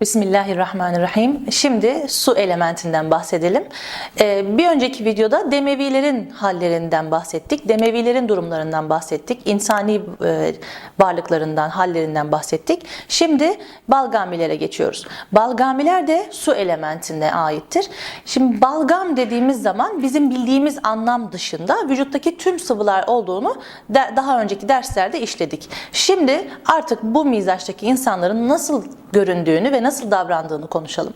Bismillahirrahmanirrahim. Şimdi su elementinden bahsedelim. Ee, bir önceki videoda demevilerin hallerinden bahsettik. Demevilerin durumlarından bahsettik. İnsani e, varlıklarından, hallerinden bahsettik. Şimdi balgamilere geçiyoruz. Balgamiler de su elementine aittir. Şimdi balgam dediğimiz zaman bizim bildiğimiz anlam dışında vücuttaki tüm sıvılar olduğunu daha önceki derslerde işledik. Şimdi artık bu mizaçtaki insanların nasıl göründüğünü ve nasıl davrandığını konuşalım.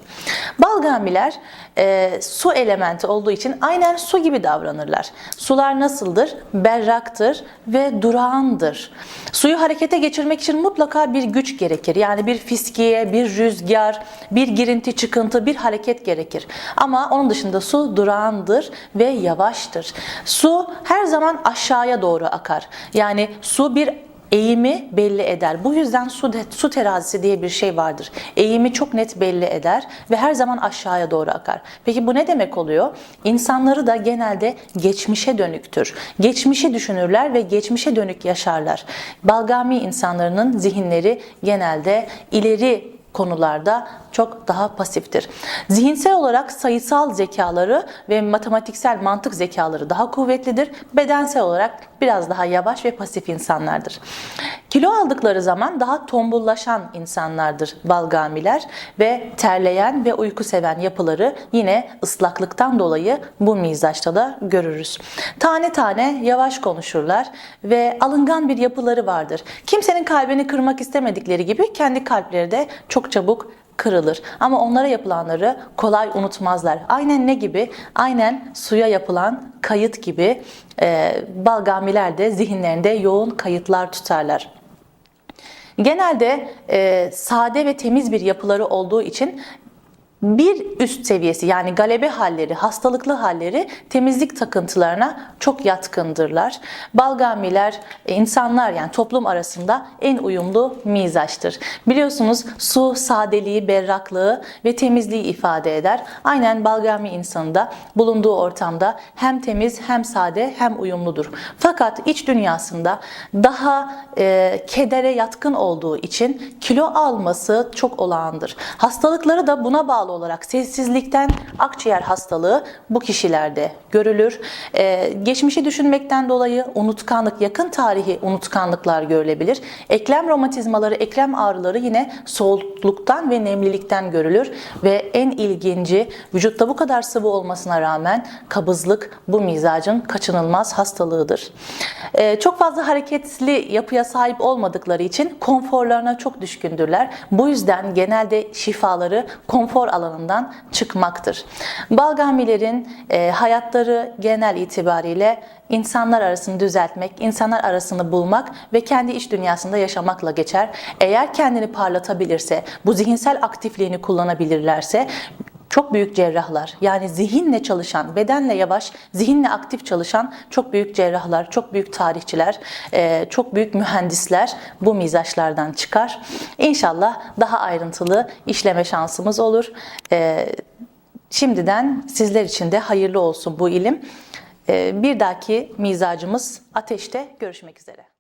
Balgamiler e, su elementi olduğu için aynen su gibi davranırlar. Sular nasıldır? Berraktır ve durağandır. Suyu harekete geçirmek için mutlaka bir güç gerekir. Yani bir fiskiye, bir rüzgar, bir girinti çıkıntı, bir hareket gerekir. Ama onun dışında su durağandır ve yavaştır. Su her zaman aşağıya doğru akar. Yani su bir eğimi belli eder. Bu yüzden su, de- su terazisi diye bir şey vardır. Eğimi çok net belli eder ve her zaman aşağıya doğru akar. Peki bu ne demek oluyor? İnsanları da genelde geçmişe dönüktür. Geçmişi düşünürler ve geçmişe dönük yaşarlar. Balgami insanların zihinleri genelde ileri konularda çok daha pasiftir. Zihinsel olarak sayısal zekaları ve matematiksel mantık zekaları daha kuvvetlidir. Bedensel olarak biraz daha yavaş ve pasif insanlardır. Kilo aldıkları zaman daha tombullaşan insanlardır balgamiler ve terleyen ve uyku seven yapıları yine ıslaklıktan dolayı bu mizaçta da görürüz. Tane tane yavaş konuşurlar ve alıngan bir yapıları vardır. Kimsenin kalbini kırmak istemedikleri gibi kendi kalpleri de çok çabuk kırılır. Ama onlara yapılanları kolay unutmazlar. Aynen ne gibi? Aynen suya yapılan kayıt gibi e, balgamiler de zihinlerinde yoğun kayıtlar tutarlar. Genelde e, sade ve temiz bir yapıları olduğu için bir üst seviyesi yani galebe halleri, hastalıklı halleri temizlik takıntılarına çok yatkındırlar. Balgamiler e, insanlar yani toplum arasında en uyumlu mizaçtır. Biliyorsunuz su sadeliği, berraklığı ve temizliği ifade eder. Aynen balgami insanı da bulunduğu ortamda hem temiz hem sade hem uyumludur. Fakat iç dünyasında daha e, kedere yatkın olduğu için kilo alması çok olağandır. Hastalıkları da buna bağlı olarak sessizlikten akciğer hastalığı bu kişilerde görülür. Ee, geçmişi düşünmekten dolayı unutkanlık, yakın tarihi unutkanlıklar görülebilir. Eklem romatizmaları, eklem ağrıları yine soğukluktan ve nemlilikten görülür. Ve en ilginci vücutta bu kadar sıvı olmasına rağmen kabızlık bu mizacın kaçınılmaz hastalığıdır. Ee, çok fazla hareketli yapıya sahip olmadıkları için konforlarına çok düşkündürler. Bu yüzden genelde şifaları konfor alanından çıkmaktır. Balgamilerin e, hayatları genel itibariyle insanlar arasını düzeltmek, insanlar arasını bulmak ve kendi iç dünyasında yaşamakla geçer. Eğer kendini parlatabilirse, bu zihinsel aktifliğini kullanabilirlerse çok büyük cerrahlar yani zihinle çalışan, bedenle yavaş, zihinle aktif çalışan çok büyük cerrahlar, çok büyük tarihçiler, e, çok büyük mühendisler bu mizaçlardan çıkar. İnşallah daha ayrıntılı işleme şansımız olur. E, Şimdiden sizler için de hayırlı olsun bu ilim. E, Bir dahaki mizacımız ateşte görüşmek üzere.